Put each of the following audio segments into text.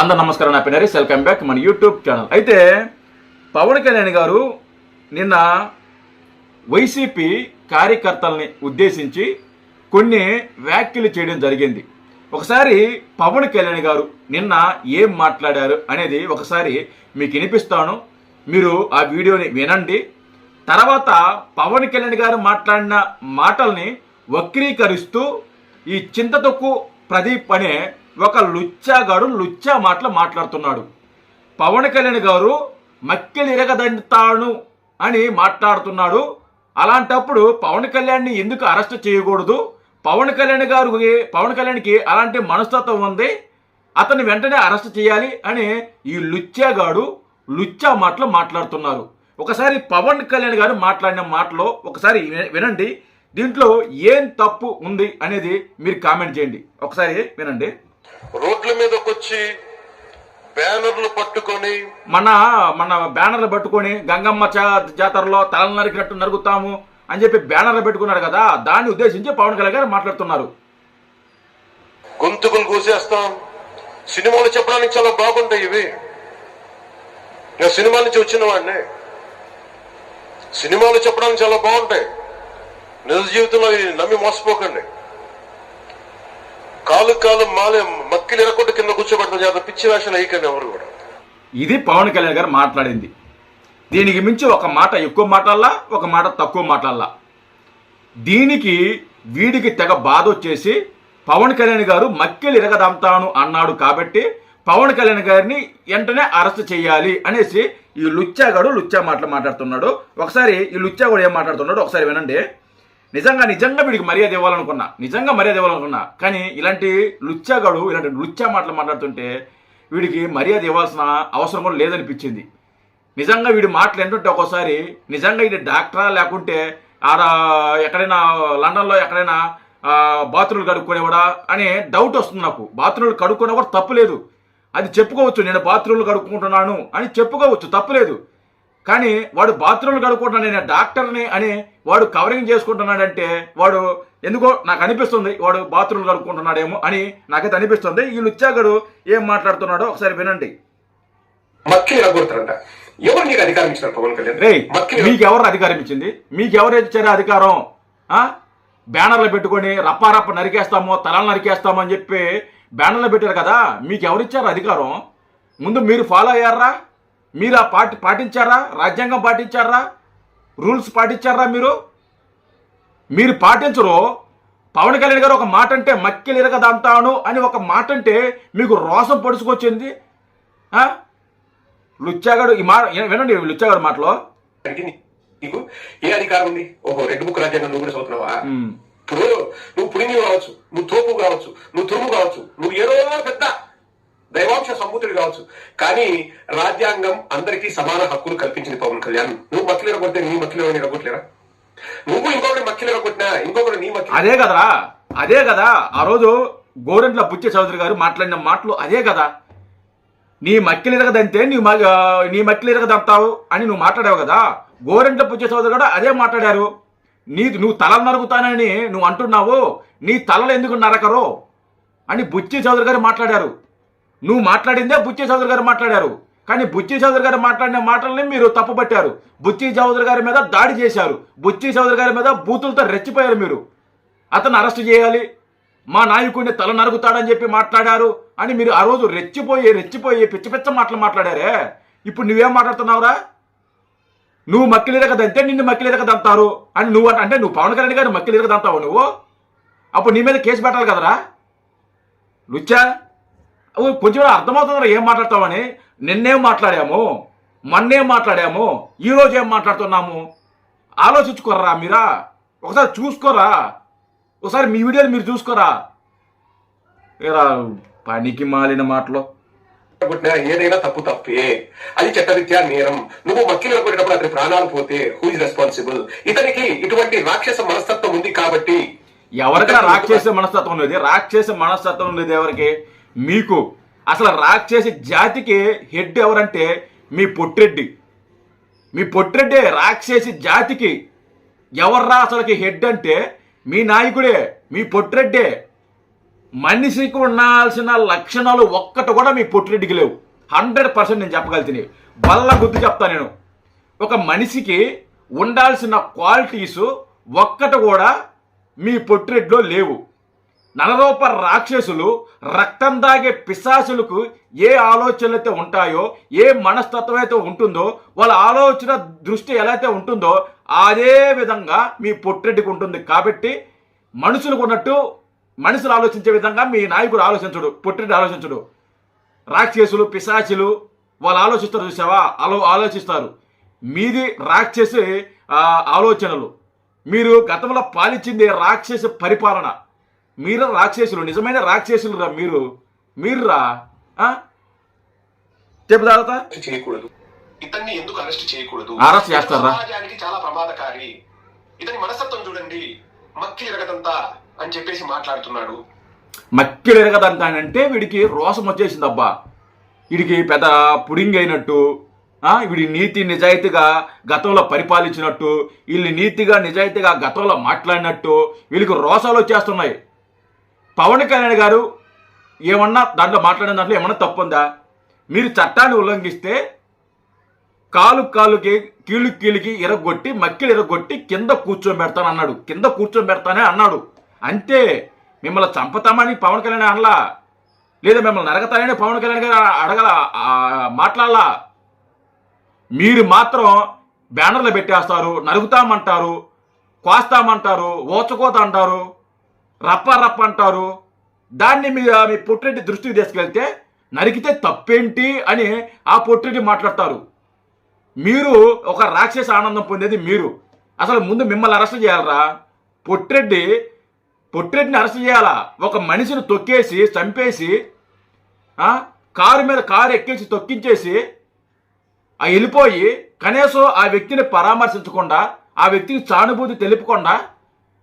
అందరు నమస్కారం నా పేరు హరీష్ వెల్కమ్ బ్యాక్ మన యూట్యూబ్ ఛానల్ అయితే పవన్ కళ్యాణ్ గారు నిన్న వైసీపీ కార్యకర్తల్ని ఉద్దేశించి కొన్ని వ్యాఖ్యలు చేయడం జరిగింది. ఒకసారి పవన్ కళ్యాణ్ గారు నిన్న ఏం మాట్లాడారు అనేది ఒకసారి మీకు వినిపిస్తాను. మీరు ఆ వీడియోని వినండి. తర్వాత పవన్ కళ్యాణ్ గారు మాట్లాడిన మాటల్ని వక్రీకరిస్తూ ఈ చింతతొక్కు ప్రదీప్ అనే ఒక లుచ్చాగాడు లుచ్చా మాటలు మాట్లాడుతున్నాడు. పవన్ కళ్యాణ్ గారు మక్కెలు ఇరగదంతాను అని మాట్లాడుతున్నాడు. అలాంటప్పుడు పవన్ కళ్యాణ్ని ఎందుకు అరెస్ట్ చేయకూడదు? పవన్ కళ్యాణ్ గారు పవన్ కళ్యాణ్కి అలాంటి మనస్తత్వం ఉంది. అతన్ని వెంటనే అరెస్ట్ చేయాలి అని ఈ లుచ్చాగాడు లుచ్చా మాటలు మాట్లాడుతున్నారు. ఒకసారి పవన్ కళ్యాణ్ గారు మాట్లాడిన మాటలో ఒకసారి వినండి. దీంట్లో ఏం తప్పు ఉంది అనేది మీరు కామెంట్ చేయండి. ఒకసారి వినండి. రోడ్ల మీదకి వచ్చి బ్యానర్లు పట్టుకొని మన మన బ్యానర్లు పట్టుకొని గంగమ్మ జాతరలో తలలు నరికినట్టు నరుగుతాము అని చెప్పి బ్యానర్లు పెట్టుకున్నారు కదా దాన్ని ఉద్దేశించి పవన్ కళ్యాణ్ గారు మాట్లాడుతున్నారు. గొంతుకులు కోసేస్తాం సినిమాలు చెప్పడానికి చాలా బాగుంటాయి ఇవి. నేను సినిమా నుంచి వచ్చిన వాడిని. సినిమాలు చెప్పడానికి చాలా బాగుంటాయి. నిజ జీవితంలో నమ్మి మోసపోకండి. కాలు కాలు మాలే మక్కిలు ఎరకొట్టు కింద కూర్చోబెడతాం చేత పిచ్చి వేషాలు వేయకండి ఎవరు కూడా. ఇది పవన్ కళ్యాణ్ గారు మాట్లాడింది. దీనికి మించి ఒక మాట ఎక్కువ మాటల్లా ఒక మాట తక్కువ మాటల్లా దీనికి వీడికి తెగ బాధ వచ్చేసి పవన్ కళ్యాణ్ గారు మక్కెలు ఇరగదంతాను అన్నాడు కాబట్టి పవన్ కళ్యాణ్ గారిని వెంటనే అరెస్ట్ చేయాలి అనేసి ఈ లుచ్చాగాడు లుచ్చా మాటలు మాట్లాడుతున్నాడు. ఒకసారి ఈ లుచ్చాగాడు ఏం మాట్లాడుతున్నాడు ఒకసారి వినండి. నిజంగా నిజంగా వీడికి మర్యాద ఇవ్వాలనుకున్నా. నిజంగా మర్యాద ఇవ్వాలనుకున్నా. కానీ ఇలాంటి లుచ్చాగాడు ఇలాంటి లుచ్చా మాటలు మాట్లాడుతుంటే వీడికి మర్యాద ఇవ్వాల్సిన అవసరం కూడా లేదనిపించింది. నిజంగా వీడి మాటలు ఏంటంటే ఒకసారి నిజంగా ఇది డాక్టరా లేకుంటే ఆడ ఎక్కడైనా లండన్లో ఎక్కడైనా ఆ, బాత్రూమ్లు కడుక్కునేవాడా అనే డౌట్ వస్తుంది నాకు. బాత్రూమ్లు కడుక్కునే కూడా తప్పులేదు అది చెప్పుకోవచ్చు నేను బాత్రూమ్లు కడుక్కుంటున్నాను అని చెప్పుకోవచ్చు తప్పులేదు కానీ వాడు బాత్రూమ్లు కడుక్కుంటున్నాను నేను డాక్టర్ని అని వాడు కవరింగ్ చేసుకుంటున్నాడంటే వాడు ఎందుకో నాకు అనిపిస్తుంది వాడు బాత్రూమ్లు కడుక్కుంటున్నాడేమో అని నాకైతే అనిపిస్తుంది. ఈ లుచ్చాగడు ఏం మాట్లాడుతున్నాడో ఒకసారి వినండి. ఎరగొడతారంట ఎవరు నీకు అధికారం ఇచ్చినారు పవన్ కళ్యాణ్? రే మక్కిని మీకెవరు అధికారం ఇచ్చింది? మీకెవరు ఇచ్చారు అధికారం? బ్యానర్లు పెట్టుకొని రప్పారప్ప నరికేస్తామో తలలు నరికేస్తామో అని చెప్పి బ్యానర్లు పెట్టారు కదా మీకు ఎవరిచ్చారు అధికారం? ముందు మీరు ఫాలో అయ్యారా? మీరు ఆ పాటి పాటించారా? రాజ్యాంగం పాటించారా? రూల్స్ పాటించారా మీరు? మీరు పాటించరు? పవన్ కళ్యాణ్ గారు ఒక మాట అంటే మక్కిలు ఇరగదంతాను అని ఒక మాట అంటే మీకు రోసం పొడుచుకొచ్చింది? లుచ్చాగాడు ఈ మాట వినండి లుచ్చాగాడు మాటలో. నీకు ఏ అధికారం ఉంది? ఓహో రెడ్ బుక్ రాజ్యాంగం నువ్వు కూడా చదువుతున్నావా. ఇప్పుడు నువ్వు పుణ్యం కావచ్చు నువ్వు తోపు కావచ్చు నువ్వు తురుము కావచ్చు నువ్వు ఏదో పెద్ద దైవాంశ సంబూతుడు కావచ్చు. కానీ రాజ్యాంగం అందరికీ సమాన హక్కులు కల్పించింది పవన్ కళ్యాణ్. నువ్వు మక్కిలేర ఎరగొడితే నీ మక్కిలేరు ఎవరిని ఎరగొట్టలేరా? నువ్వు ఇంకొకటి మక్కిలేర కొట్టినా ఇంకొకటి నీ మక్కి అదే కదా అదే కదా. ఆ రోజు గోరెంట్ల బుచ్చ చౌదరి గారు మాట్లాడిన మాటలు అదే కదా. నీ మక్కిలు ఎరగదంతే నీ మ- ఆ, నీ మక్కిలు అని నువ్వు మాట్లాడావు కదా. గోరెంట్ల బుచ్చ చౌదరి కూడా అదే మాట్లాడారు. నీ నువ్వు తల నరుగుతానని నువ్వు అంటున్నావు. నీ తలలు ఎందుకు నరకరు అని బుచ్చి చౌదరి గారు మాట్లాడారు. నువ్వు మాట్లాడిందే బుచ్చి చౌదరి గారు మాట్లాడారు. కానీ బుచ్చి చౌదరి గారు మాట్లాడిన మాటల్ని మీరు తప్పుపట్టారు. బుచ్చి చౌదరి గారి మీద దాడి చేశారు. బుచ్చి చౌదరి గారి మీద బూతులతో రెచ్చిపోయారు మీరు. అతను అరెస్ట్ చేయాలి. మా నాయకుడిని తల నరుగుతాడని చెప్పి మాట్లాడారు అని మీరు ఆ రోజు రెచ్చిపోయి రెచ్చిపోయి పిచ్చ పిచ్చ మాటలు మాట్లాడారే. ఇప్పుడు నువ్వేం మాట్లాడుతున్నావురా? నువ్వు మక్కిలిరగదంతే నిన్ను మక్కిలిరగదంతారు అని నువ్వు అంటే నువ్వు పవన్ కళ్యాణ్ గారు మక్కిలిరగదంతావు నువ్వు? అప్పుడు నీ మీద కేసు పెట్టాలి కదరా. లుచ్చా? కొంచెం అర్థమవుతుందా ఏం మాట్లాడతామని నిన్నేం మాట్లాడాము? మొన్నేం మాట్లాడాము? ఈ రోజు ఏం మాట్లాడుతున్నాము? ఆలోచించుకోరా మీరా. ఒకసారి చూసుకోరా ఒకసారి మీ వీడియోలు మీరు చూసుకోరా పనికి మాలిన మాటలు. ఏదైనా తప్పు తప్పే. అది చట్టరీత్యా నేరం. నువ్వు మక్కిలు కొట్టినప్పుడు అతని ప్రాణాలు పోతే హూ ఇస్ రెస్పాన్సిబుల్ ఇతనికి ఇటువంటి రాక్షస మనస్తత్వం ఉంది కాబట్టి ఎవరికైనా రాక్షస మనస్తత్వం లేదు రాక్షస మనస్తత్వం లేదు ఎవరికి? మీకు అసలు రాక్షసి జాతికి హెడ్ ఎవరంటే మీ పొట్టిరెడ్డి. మీ పొట్టిరెడ్డే రాక్షసి జాతికి ఎవర్రా అసలుకి హెడ్ అంటే మీ నాయకుడే మీ పొట్టిరెడ్డే. మనిషికి ఉండాల్సిన లక్షణాలు ఒక్కటి కూడా మీ పొట్టిరెడ్డికి లేవు. హండ్రెడ్ పర్సెంట్ నేను చెప్పగలుగుతాను బల్ల గుర్తు చెప్తా నేను. ఒక మనిషికి ఉండాల్సిన క్వాలిటీస్ ఒక్కటి కూడా మీ పొట్టిరెడ్డిలో లేవు. నలరూప రాక్షసులు రక్తం దాగే పిశాసులకు ఏ ఆలోచనలు అయితే ఉంటాయో ఏ మనస్తత్వం అయితే ఉంటుందో వాళ్ళ ఆలోచన దృష్టి ఎలా అయితే ఉంటుందో అదే విధంగా మీ పొట్టెడ్డికి ఉంటుంది కాబట్టి మనుషులకు ఉన్నట్టు మనుషులు ఆలోచించే విధంగా మీ నాయకుడు ఆలోచించడు పొట్టెడ్డి ఆలోచించడు. రాక్షసులు పిశాచులు వాళ్ళు ఆలోచిస్తారు చూసావా? అలా ఆలోచిస్తారు. మీది రాక్షసి ఆలోచనలు. మీరు గతంలో పాలించింది రాక్షసి పరిపాలన. మీరు రాక్షసులు నిజమైన రాక్షసులు రా మీరు. మీరు రా? చెప్పు తర్వాత చేయకూడదు. ఇతన్ని ఎందుకు అరెస్ట్ చేయకూడదు? అరెస్ట్ చేస్తారా? సమాజానికి చాలా ప్రమాదకారి. ఇతని మనస్తత్వం చూడండి. మక్కి ఎరగదంతా అని చెప్పేసి మాట్లాడుతున్నాడు. మక్కిలు ఎరగదంటానంటే వీడికి రోసం వచ్చేసింది అబ్బా వీడికి పెద్ద పుడింగ్ అయినట్టు వీడి నీతి నిజాయితీగా గతంలో పరిపాలించినట్టు వీళ్ళు నీతిగా నిజాయితీగా గతంలో మాట్లాడినట్టు వీళ్ళకి రోసాలు వచ్చేస్తున్నాయి. పవన్ కళ్యాణ్ గారు ఏమన్నా దాంట్లో మాట్లాడిన దాంట్లో ఏమన్నా తప్పుందా? మీరు చట్టాన్ని ఉల్లంఘిస్తే కాలు కాలుకి కీలు కీలుకి ఇరగొట్టి మక్కిలు ఇరగొట్టి కింద కూర్చోబెడతాను అన్నాడు. కింద కూర్చోబెడతానే అన్నాడు. అంతే. మిమ్మల్ని చంపుతామని పవన్ కళ్యాణ్ అనలా? లేదా మిమ్మల్ని నరగతానని పవన్ కళ్యాణ్ గారు అడగల? మాట్లాడాలా మాట్లాడలా? మీరు మాత్రం బ్యానర్లు పెట్టేస్తారు నరుగుతామంటారు కోస్తామంటారు ఓచకోత అంటారు రప్ప రప్ప అంటారు. దాన్ని మీ మీ పుట్టిరెడ్డి దృష్టికి తీసుకెళ్తే నరికితే తప్పేంటి అని ఆ పుట్టిరెడ్డి మాట్లాడతారు. మీరు ఒక రాక్షస ఆనందం పొందేది మీరు. అసలు ముందు మిమ్మల్ని అరెస్ట్ చేయాలరా? పొట్టిరెడ్డి పొట్టిరెడ్డిని అరెస్ట్ చేయాలా? ఒక మనిషిని తొక్కేసి చంపేసి కారు మీద కారు ఎక్కేసి తొక్కించేసి ఆ వెళ్ళిపోయి కనీసం ఆ వ్యక్తిని పరామర్శించకుండా ఆ వ్యక్తికి సానుభూతి తెలుపకుండా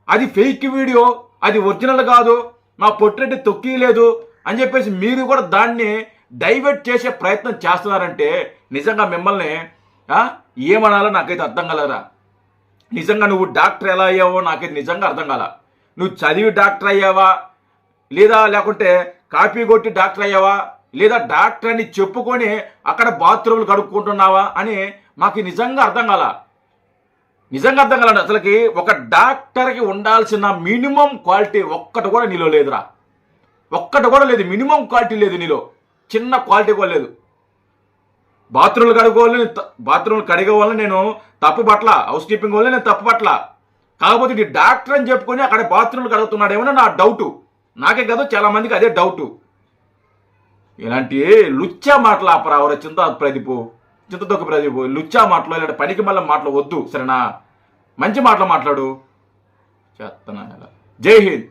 అది ఫేక్ వీడియో. అది ఒరిజినల్ కాదు మా పొట్టిరెడ్డి తొక్కియలేదు అని చెప్పేసి మీరు కూడా దాన్ని డైవర్ట్ చేసే ప్రయత్నం చేస్తున్నారంటే నిజంగా మిమ్మల్ని ఏమనాలో నాకైతే అర్థం కలరా నిజంగా నువ్వు డాక్టర్ ఎలా అయ్యావో నాకైతే నిజంగా అర్థం కాల. నువ్వు చదివి డాక్టర్ అయ్యావా? లేదా లేకుంటే కాపీ కొట్టి డాక్టర్ అయ్యావా? లేదా డాక్టర్ అని చెప్పుకొని అక్కడ బాత్రూమ్లు కడుక్కుంటున్నావా అని మాకు నిజంగా అర్థం కాలా. నిజంగా అర్థం కాలండి. అసలుకి ఒక డాక్టర్కి ఉండాల్సిన మినిమం క్వాలిటీ ఒక్కటి కూడా నీలో లేదురా. ఒక్కటి కూడా లేదు. మినిమం క్వాలిటీ లేదు నీలో. చిన్న క్వాలిటీ కూడా లేదు. బాత్రూమ్లు కడుక్కోవాలని బాత్రూమ్లు కడిగే వల్ల నేను తప్పు పట్ల హౌస్ కీపింగ్ వల్ల నేను తప్పు పట్ల. కాకపోతే ఇది డాక్టర్ అని చెప్పుకొని అక్కడ బాత్రూమ్లు కడుగుతున్నాడేమో నా డౌటు. నాకే కాదు చాలా మందికి అదే డౌటు. ఇలాంటి లుచ్చా మాటలు ఆపరావరా చింత ప్రతిపో చిత్తదొక్క ప్రజ లుచ్చా మాటలు ఇలాంటి పనికి మళ్ళీ మాటలు వద్దు సరేనా? మంచి మాటలు మాట్లాడు. చేస్తున్నా జై హింద్.